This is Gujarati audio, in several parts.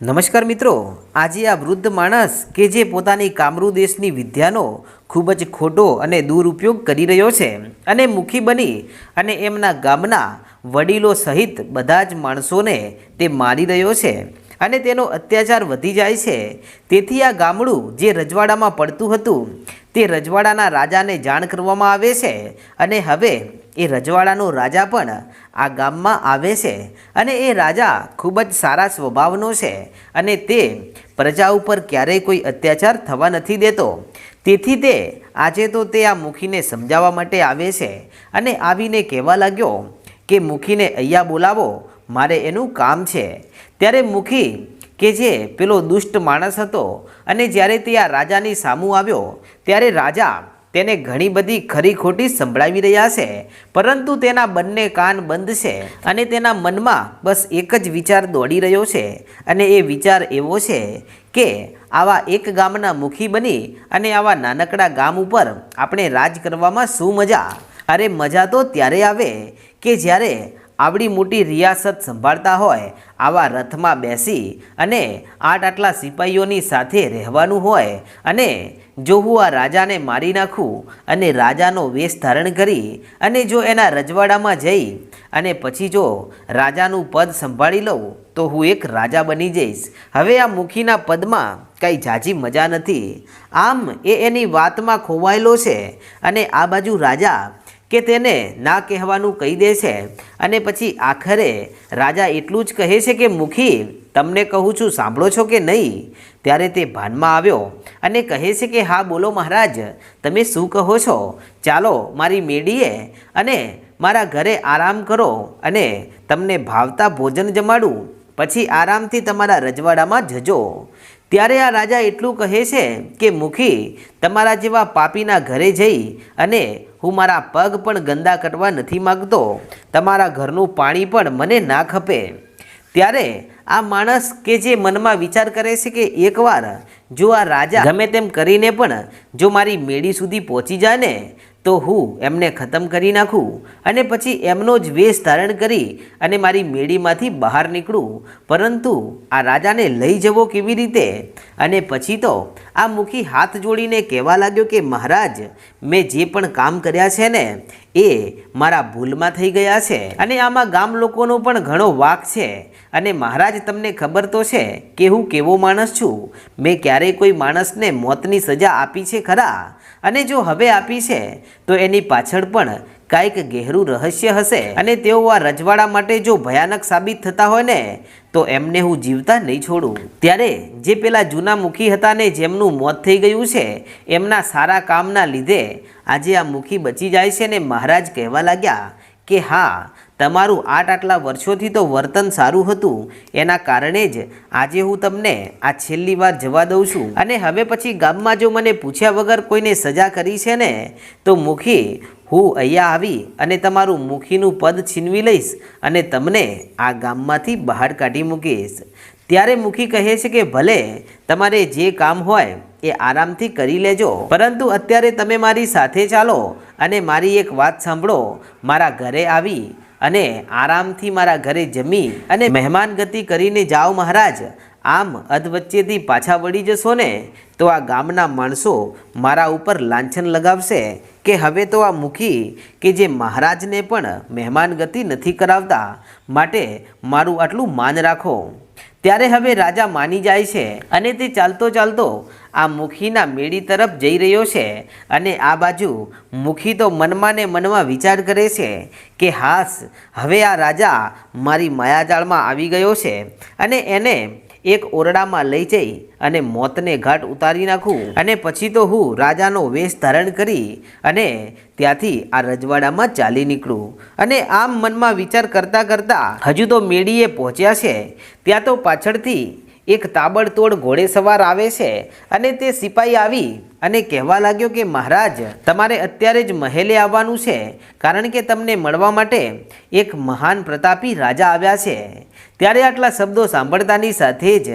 નમસ્કાર મિત્રો, આજે આ વૃદ્ધ માણસ કે જે પોતાની કામરૂ દેશની વિદ્યાનો ખૂબ જ ખોટો અને દુરુપયોગ કરી રહ્યો છે અને મુખી બની અને એમના ગામના વડીલો સહિત બધા જ માણસોને તે મારી રહ્યો છે અને તેનો અત્યાચાર વધી જાય છે. તેથી આ ગામડું જે રજવાડામાં પડતું હતું, તે રજવાડાના રાજાને જાણ કરવામાં આવે છે અને હવે એ રજવાડાનો રાજા પણ આ ગામમાં આવે છે અને એ રાજા ખૂબ જ સારા સ્વભાવનો છે અને તે પ્રજા ઉપર ક્યારેય કોઈ અત્યાચાર થવા નથી દેતો. તેથી તે આજે તો તે આ મુખીને સમજાવવા માટે આવે છે અને આવીને કહેવા લાગ્યો કે મુખીને અહીંયા બોલાવો, મારે એનું કામ છે. ત્યારે મુખી કે જે પેલો દુષ્ટ માણસ હતો અને જ્યારે તે આ રાજાની સામું આવ્યો, ત્યારે રાજા તેને ઘણી બધી ખરી ખોટી સંભળાવી રહ્યા છે. પરંતુ તેના બંને કાન બંધ છે અને તેના મનમાં બસ એક જ વિચાર દોડી રહ્યો છે. અને એ વિચાર એવો છે કે આવા એક ગામના મુખી બની અને આવા નાનકડા ગામ ઉપર આપણે રાજ કરવામાં શું મજા? અરે મજા તો ત્યારે આવે કે જ્યારે આવડી મોટી રિયાસત સંભાળતા હોય, આવા રથમાં બેસી અને આઠ આટલા સિપાહીઓની સાથે રહેવાનું હોય અને જો હું આ રાજાને મારી નાખું અને રાજાનો વેશ ધારણ કરી અને જો એના રજવાડામાં જઈ અને પછી જો રાજાનું પદ સંભાળી લઉં, તો હું એક રાજા બની જઈશ. હવે આ મુખીના પદમાં કંઈ ઝાઝી મજા નથી. આમ એ એની વાતમાં ખોવાયેલો છે અને આ બાજુ રાજા કે તેને ના કહેવાનું કહી દે છે. અને પછી આખરે રાજા એટલું જ કહે છે કે, મુખી, તમને કહું છું, સાંભળો છો કે નહીં? ત્યારે તે ભાનમાં આવ્યો અને કહે છે કે, હા, બોલો મહારાજ, તમે શું કહો છો? ચાલો, મારી મેડીએ અને મારા ઘરે આરામ કરો અને તમને ભાવતા ભોજન જમાડું. પછી આરામથી તમારા રજવાડામાં જજો. ત્યારે આ રાજા એટલું કહે છે કે, મુખી, તમારા જેવા પાપીના ઘરે જઈ અને હું મારા પગ પણ ગંદા કરવા નથી માગતો. તમારા ઘરનું પાણી પણ મને ના ખપે. ત્યારે આ માણસ કે જે મનમાં વિચાર કરે છે કે એકવાર જો આ રાજા ગમે તેમ કરીને પણ જો મારી મેળી સુધી પહોંચી જાય ને તો હું એમને ખતમ કરી નાખું અને પછી એમનો જ વેશ ધારણ કરી અને મારી મેળીમાંથી બહાર નીકળું. પરંતુ આ રાજાને લઈ જવો કેવી રીતે? અને પછી તો આ મુખી હાથ જોડીને કહેવા લાગ્યો કે, મહારાજ, મેં જે પણ કામ કર્યા છે ને, એ મારા ભૂલમાં થઈ ગયા છે. અને આમાં ગામ લોકોનો પણ ઘણો વાક છે. અને મહારાજ, તમને ખબર તો છે કે હું કેવો માણસ છું? મેં ક્યારેય કોઈ માણસને મોતની સજા આપી છે ખરા? અને જો હવે આપી છે, તો એની પાછળ પણ કાંઈક ગહેરું રહસ્ય હશે. અને તેઓ આ રજવાડા માટે જો ભયાનક સાબિત થતા હોય ને, તો એમને હું જીવતા નહીં છોડું. ત્યારે જે પેલા જૂના મુખી હતા ને જેમનું મોત થઈ ગયું છે, એમના સારા કામના લીધે આજે આ મુખી બચી જાય છે ને મહારાજ કહેવા લાગ્યા કે હા તમારું આઠ આટલા વર્ષોથી તો વર્તન સારું હતું, એના કારણે જ આજે હું તમને આ છેલ્લી વાર જવા દઉં છું. અને હવે પછી ગામમાં જો મને પૂછ્યા વગર કોઈને સજા કરી છે ને, તો મુખી હું અહીંયા આવી અને તમારું મુખીનું પદ છીનવી લઈશ અને તમને આ ગામમાંથી બહાર કાઢી મૂકીશ. ત્યારે મુખી કહે છે કે ભલે તમારે જે કામ હોય એ આરામથી કરી લેજો, પરંતુ અત્યારે તમે મારી સાથે ચાલો અને મારી એક વાત સાંભળો. મારા ઘરે આવી અને આરામથી મારા ઘરે જમી અને મહેમાન ગતિ કરીને જાઓ મહારાજ. આમ અધવચ્ચેથી પાછા વળી જશો ને, તો આ ગામના માણસો મારા ઉપર લાંછન લગાવશે કે હવે તો આ મુખી કે જે મહારાજને પણ મહેમાન ગતિ નથી કરાવતા, માટે મારું આટલું માન રાખો. ત્યારે હવે રાજા માની જાય છે અને તે ચાલતો ચાલતો આ મુખીના મેળી તરફ જઈ રહ્યો છે અને આ બાજુ મુખી તો મનમાં ને મનમાં વિચાર કરે છે કે હાસ, હવે આ રાજા મારી માયાજાળમાં આવી ગયો છે અને એને એક ઓરડામાં લઈ જઈ અને મોતને ઘાટ ઉતારી નાખું. અને પછી તો હું રાજાનો વેશ ધારણ કરી અને ત્યાંથી આ રજવાડામાં ચાલી નીકળું. અને આમ મનમાં વિચાર કરતાં કરતાં હજુ તો મેળીએ પહોંચ્યા છે. ત્યાં તો પાછળથી એક તાબડતોડ ઘોડેસવાર આવે છે અને તે સિપાહી આવી અને કહેવા લાગ્યો કે, મહારાજ, તમારે અત્યારે જ મહેલે આવવાનું છે, કારણ કે તમને મળવા માટે એક મહાન પ્રતાપી રાજા આવ્યા છે. ત્યારે આટલા શબ્દો સાંભળતાની સાથે જ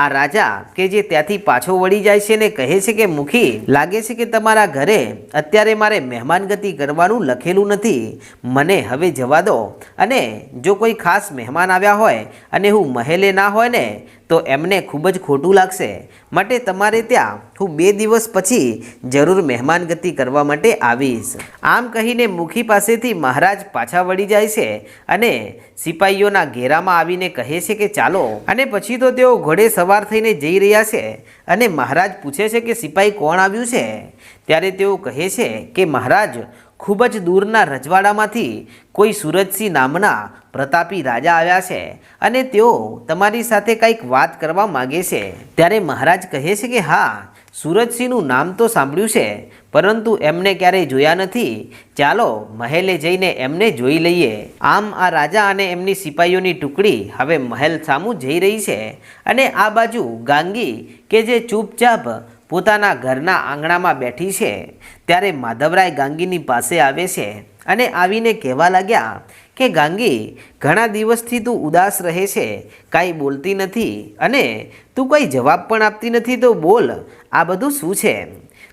આ રાજા કે જે ત્યાંથી પાછો વળી જાય છે ને કહે છે કે, મુખી, લાગે છે કે તમારા ઘરે અત્યારે મારે મહેમાનગતિ કરવાનું લખેલું નથી. મને હવે જવા દો. અને જો કોઈ ખાસ મહેમાન આવ્યા હોય અને હું મહેલે ના હોય ને, તો એમને ખૂબ જ ખોટું લાગશે. માટે તમારે ત્યાં હું બે દિવસ પછી જરૂર મહેમાનગતિ કરવા માટે આવીશ. આમ કહીને મુખી પાસેથી મહારાજ પાછા વળી જાય છે અને સિપાહીઓના ઘેરામાં આવીને કહે છે કે, ચાલો. અને પછી તો તેઓ ઘોડે સવાર થઈને જઈ રહ્યા છે અને મહારાજ પૂછે છે કે સિપાહી કોણ આવ્યું છે? ત્યારે તેઓ કહે છે કે મહારાજ, ખૂબ જ દૂરના રજવાડામાંથી કોઈ સુરજસિંહ નામના પ્રતાપી રાજા આવ્યા છે અને તેઓ તમારી સાથે કંઈક વાત કરવા માગે છે. ત્યારે મહારાજ કહે છે કે હા, સુરજસિંહનું નામ તો સાંભળ્યું છે પરંતુ એમને ક્યારેય જોયા નથી. ચાલો, મહેલે જઈને એમને જોઈ લઈએ. આમ આ રાજા અને એમની સિપાહીઓની ટુકડી હવે મહેલ સામું જઈ રહી છે. અને આ બાજુ ગાંગી, કે જે ચૂપચાપ પોતાના ઘરના આંગણામાં બેઠી છે, ત્યારે માધવરાય ગાંગીની પાસે આવે છે અને આવીને કહેવા લાગ્યા કે, ગાંગી, ઘણા દિવસથી તું ઉદાસ રહે છે, કાંઈ બોલતી નથી અને તું કંઈ જવાબ પણ આપતી નથી તો બોલ, આ બધું શું છે?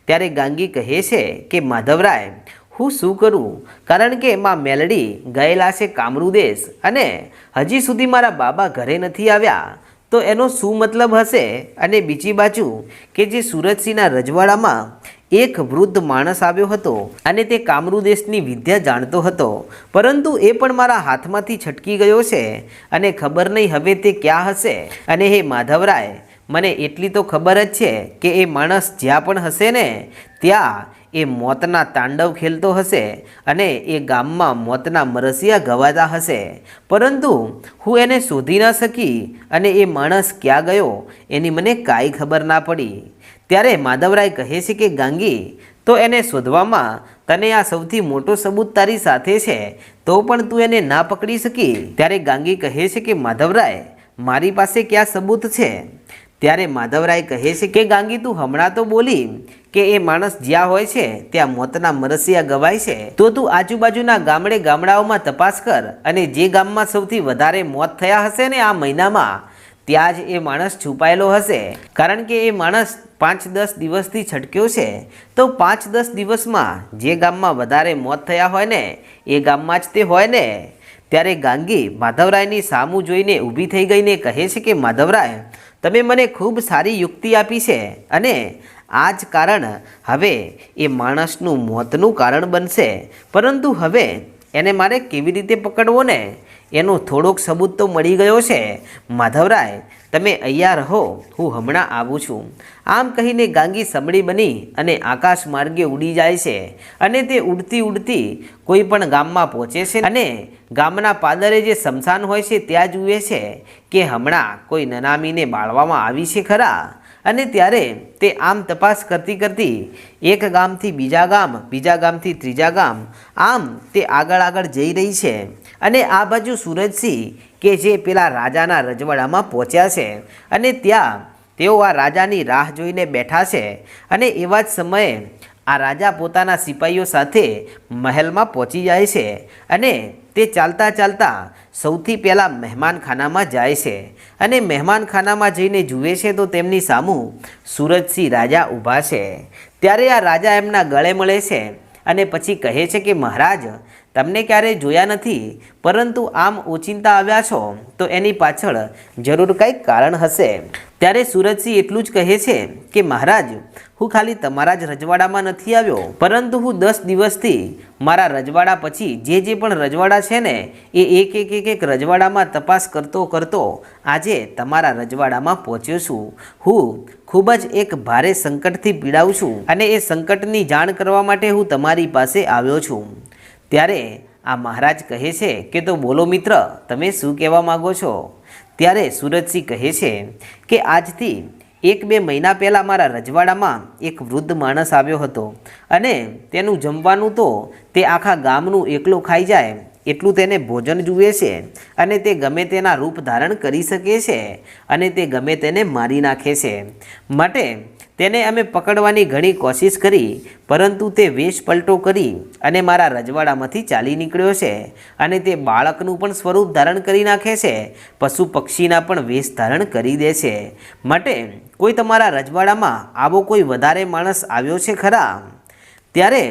ત્યારે ગાંગી કહે છે કે, માધવરાય, હું શું કરું? કારણ કે એમાં મેલડી ગયેલા છે કામરૂ દેશ અને હજી સુધી મારા બાબા ઘરે નથી આવ્યા. તો એનો શું મતલબ હશે? અને બીજી બાજુ કે જે સુરતસિંહના રજવાડામાં એક વૃદ્ધ માણસ આવ્યો હતો અને તે કામરૂ દેશની વિદ્યા જાણતો હતો. પરંતુ એ પણ મારા હાથમાંથી છટકી ગયો છે અને ખબર નહીં હવે તે ક્યાં હશે. અને હે માધવરાય મને એટલી તો ખબર જ છે કે એ માણસ જ્યાં પણ હશે ને, ત્યાં એ મોતના તાંડવ ખેલતો હશે અને એ ગામમાં મોતના મરસિયા ગવાતા હશે. પરંતુ હું એને શોધી ન શકી અને એ માણસ ક્યાં ગયો એની મને કાંઈ ખબર ના પડી. ત્યારે માધવરાય કહે છે કે, ગાંગી, તો એને શોધવામાં તને આ સૌથી મોટો સબૂત તારી સાથે છે, તો પણ તું એને ના પકડી શકી. ત્યારે ગાંગી કહે છે કે, માધવરાય, મારી પાસે ક્યાં સબૂત છે? ત્યારે માધવરાય કહે છે કે, ગાંગી, તું હમણાં તો બોલી કે એ માણસ જ્યાં હોય છે, ત્યાં મોતના મરસિયા ગવાય છે. તો તું આજુબાજુના ગામડે ગામડાઓમાં તપાસ કર અને જે ગામમાં સૌથી વધારે મોત થયા હશે ને આ મહિનામાં, ત્યાં જ એ માણસ છુપાયેલો હશે. કારણ કે એ માણસ પાંચ દસ દિવસથી છટક્યો છે. તો પાંચ દસ દિવસમાં જે ગામમાં વધારે મોત થયા હોય ને, એ ગામમાં જ તે હોય ને. ત્યારે ગાંગી માધવરાયની સામું જોઈને ઊભી થઈ ગઈને કહે છે કે, માધવરાય, તમે મને ખૂબ સારી યુક્તિ આપી છે અને આ જ કારણ હવે એ માણસનું મોતનું કારણ બનશે. પરંતુ હવે એને મારે કેવી રીતે પકડવો ને? એનો થોડોક સબૂત તો મળી ગયો છે. માધવરાય તમે અહીંયા રહો, હું હમણાં આવું છું. આમ કહીને ગાંગી સમળી બની અને આકાશ માર્ગે ઉડી જાય છે અને તે ઉડતી ઉડતી કોઈ પણ ગામમાં પહોંચે છે અને ગામના પાદરે જે શમશાન હોય છે ત્યાં જુએ છે કે હમણાં કોઈ નનામીને બાળવામાં આવી છે ખરા અને ત્યારે તે આમ તપાસ કરતી કરતી એક ગામથી બીજા ગામ, બીજા ગામથી ત્રીજા ગામ, આમ તે આગળ આગળ જઈ રહી છે અને આ બાજુ સુરજસિંહ કે જે પેલા રાજાના રજવાડામાં પહોંચ્યા છે. અને ત્યાં તેઓ આ રાજાની રાહ જોઈને બેઠા છે. અને એવા જ સમયે આ રાજા પોતાના સિપાહીઓ સાથે મહેલમાં પહોંચી જાય છે. અને તે ચાલતા ચાલતા સૌથી પહેલાં મહેમાનખાનામાં જાય છે. અને મહેમાનખાનામાં જઈને જુએ છે તો તેમની સામું સુરજસિંહ રાજા ઊભા છે. ત્યારે આ રાજા એમના ગળે મળે છે અને પછી કહે છે કે મહારાજ તમને ક્યારેય જોયા નથી, પરંતુ આમ ઓચિંતા આવ્યા છો, તો એની પાછળ જરૂર કંઈક કારણ હશે. ત્યારે સુરજસિંહ એટલું જ કહે છે કે, મહારાજ, હું ખાલી તમારા જ રજવાડામાં નથી આવ્યો, પરંતુ હું દસ દિવસથી મારા રજવાડા પછી જે જે પણ રજવાડા છે ને, એ એક એક એક એક રજવાડામાં તપાસ કરતો કરતો આજે તમારા રજવાડામાં પહોંચ્યો છું. હું ખૂબ જ એક ભારે સંકટથી પીડાઉં છું અને એ સંકટની જાણ કરવા માટે હું તમારી પાસે આવ્યો છું. ત્યારે આ મહારાજ કહે છે કે તો બોલો મિત્ર, તમે શું કહેવા માગો છો? ત્યારે સુરજસિંહ કહે છે કે આજથી એક બે મહિના પહેલાં મારા રજવાડામાં એક વૃદ્ધ માણસ આવ્યો હતો અને તેનું જમવાનું તો તે આખા ગામનું એકલું ખાઈ જાય, એટલું તેને ભોજન જુએ છે અને તે ગમે તેના રૂપ ધારણ કરી શકે છે અને તે ગમે તેને મારી નાખે છે. માટે તેને અમે પકડવાની ઘણી કોશિશ કરી, પરંતુ તે વેશ પલટો કરી અને મારા રજવાડામાંથી ચાલી નીકળ્યો છે અને તે બાળકનું પણ સ્વરૂપ ધારણ કરી નાખે છે, પશુ પક્ષીના પણ વેશ ધારણ કરી દે છે. માટે કોઈ તમારા રજવાડામાં આવો કોઈ વધારે માણસ આવ્યો છે ખરા? ત્યારે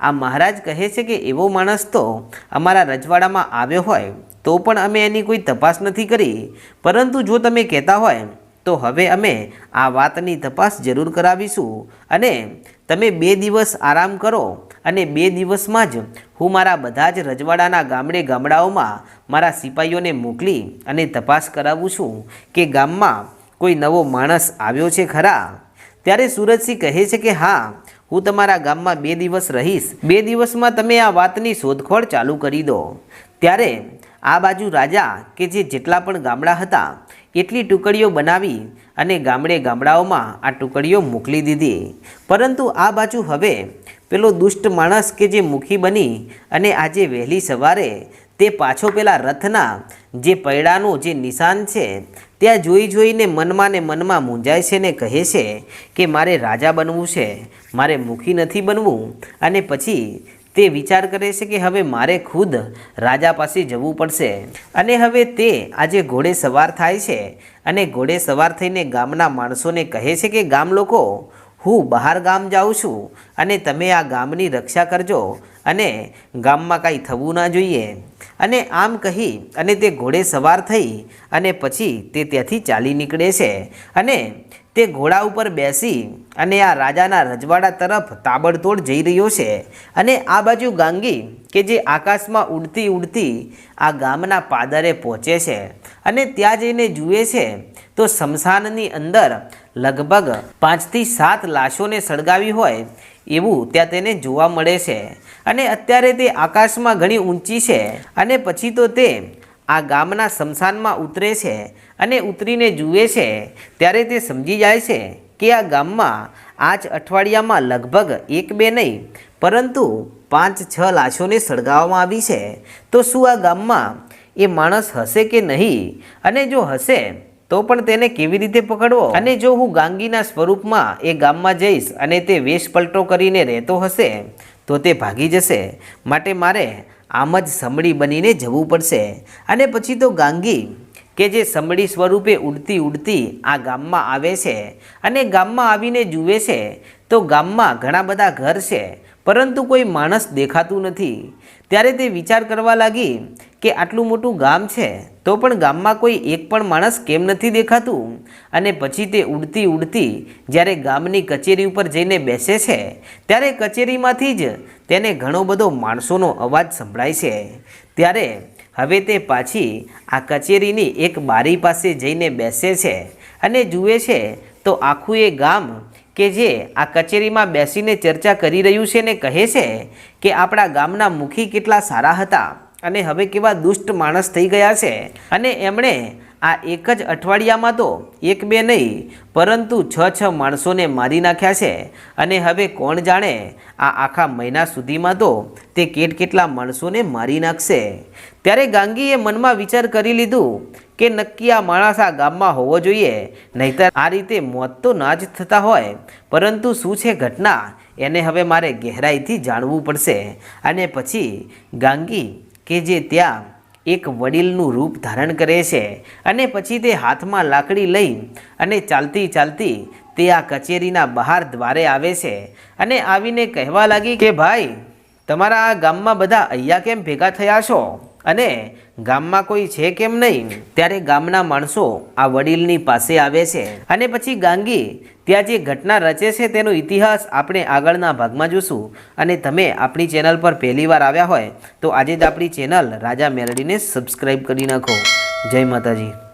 આ મહારાજ કહે છે કે એવો માણસ તો અમારા રજવાડામાં આવ્યો હોય, તો પણ અમે એની કોઈ તપાસ નથી કરી. પરંતુ જો તમે કહેતા હોય તો હવે અમે આ વાતની તપાસ જરૂર કરાવીશું અને તમે બે દિવસ આરામ કરો અને બે દિવસમાં જ હું મારા બધા જ રજવાડાના ગામડે ગામડાઓમાં મારા સિપાહીઓને મોકલી અને તપાસ કરાવું છું કે ગામમાં કોઈ નવો માણસ આવ્યો છે ખરા? ત્યારે સુરજસિંહ કહે છે કે હા, હું તમારા ગામમાં બે દિવસ રહીશ. બે દિવસમાં તમે આ વાતની શોધખોળ ચાલુ કરી દો. ત્યારે આ બાજુ રાજા કે જે જેટલા પણ ગામડા હતા એટલી ટુકડીઓ બનાવી અને ગામડે ગામડાઓમાં આ ટુકડીઓ મોકલી દીધી. પરંતુ આ બાજુ હવે પેલો દુષ્ટ માણસ કે જે મુખી બની અને આજે વહેલી સવારે તે પાછો પેલા રથના જે પૈડાનું જે નિશાન છે, ત્યાં જોઈ જોઈને મનમાં ને મનમાં મૂંઝાય છે ને કહે છે કે, મારે રાજા બનવું છે, મારે મુખી નથી બનવું. અને પછી તે વિચાર કરે છે કે હવે મારે ખુદ રાજા પાસે જવું પડશે. અને હવે તે આજે ઘોડે સવાર થાય છે અને ઘોડે સવાર થઈને ગામના માણસોને કહે છે કે, ગામ લોકો, હું બહાર ગામ જાઉં છું અને તમે આ ગામની રક્ષા કરજો અને ગામમાં કાંઈ થવું ના જોઈએ. અને આમ કહી અને તે ઘોડે સવાર થઈ અને પછી તે ત્યાંથી ચાલી નીકળે છે. અને તે ઘોડા ઉપર બેસી અને આ રાજાના રજવાડા તરફ તાબડતોડ જઈ રહ્યો છે. અને આ બાજુ ગાંગી કે જે આકાશમાં ઉડતી ઉડતી આ ગામના પાદરે પહોંચે છે અને ત્યાં જઈને જુએ છે, તો શમશાનની અંદર લગભગ પાંચથી સાત લાશોને સળગાવી હોય એવું ત્યાં તેને જોવા મળે છે. અને અત્યારે તે આકાશમાં ઘણી ઊંચી છે અને પછી તો તે આ ગામના શમશાનમાં ઉતરે છે અને ઉતરીને જુએ છે, ત્યારે તે સમજી જાય છે કે આ ગામમાં આજ અઠવાડિયામાં લગભગ એક બે નહીં, પરંતુ પાંચ છ લાશોને સળગાવવામાં આવી છે. તો શું આ ગામમાં એ માણસ હશે કે નહીં? અને જો હશે, તો પણ તેને કેવી રીતે પકડવો? અને જો હું ગાંગીના સ્વરૂપમાં એ ગામમાં જઈશ અને તે વેશ પલટો કરીને રહેતો હશે, તો તે ભાગી જશે. માટે મારે આમ જ સમડી બનીને જવું પડશે. અને પછી તો ગાંગી કે જે સમડી સ્વરૂપે ઉડતી ઉડતી આ ગામમાં આવે છે અને ગામમાં આવીને જુએ છે, તો ગામમાં ઘણા બધા ઘર છે, પરંતુ કોઈ માણસ દેખાતું નથી. ત્યારે તે વિચાર કરવા લાગી કે આટલું મોટું ગામ છે, તો પણ ગામમાં કોઈ એક પણ માણસ કેમ નથી દેખાતું? અને પછી તે ઉડતી ઉડતી જ્યારે ગામની કચેરી ઉપર જઈને બેસે છે, ત્યારે કચેરીમાંથી જ તેને ઘણો બધો માણસોનો અવાજ સંભળાય છે. ત્યારે હવે તે પાછી આ કચેરીની એક બારી પાસે જઈને બેસે છે અને જુએ છે તો આખું એ ગામ કે જે આ કચેરીમાં બેસીને ચર્ચા કરી રહ્યું છે ને કહે છે કે આપણા ગામના મુખી કેટલા સારા હતા અને હવે કેવા દુષ્ટ માણસ થઈ ગયા છે. અને એમણે આ એક જ અઠવાડિયામાં તો એક બે નહીં, પરંતુ છ છ માણસોને મારી નાખ્યા છે. અને હવે કોણ જાણે આ આખા મહિના સુધીમાં તો તે કેટ કેટલા માણસોને મારી નાખશે? ત્યારે ગાંગીએ મનમાં વિચાર કરી લીધું કે નક્કી આ માણસ આ ગામમાં હોવો જોઈએ, નહીતર આ રીતે મોત તો ના જ થતા હોય. પરંતુ શું છે ઘટના? એને હવે મારે ગહેરાઈથી જાણવું પડશે. અને પછી ગાંગી કે જે ત્યાં એક વડીલનું રૂપ ધારણ કરે છે અને પછી તે હાથમાં લાકડી લઈ અને ચાલતી ચાલતી તે આ કચેરીના બહાર દ્વારે આવે છે અને આવીને કહેવા લાગી કે, ભાઈ, તમારા આ ગામમાં બધા અહીંયા કેમ ભેગા થયા છો? અને ગામમાં કોઈ છે કેમ નહીં, ત્યારે ગામના માણસો આ વડીલની પાસે આવે છે. અને પછી ગાંગી, ત્યાં જે ઘટના રચે છે તેનો ઇતિહાસ આપણે આગળના ભાગમાં જોશું. અને તમે આપણી ચેનલ પર પહેલીવાર આવ્યા હોય, તો આજે જ આપણી ચેનલ રાજા મેલડીને સબસ્ક્રાઈબ કરી નાખો. જય માતાજી.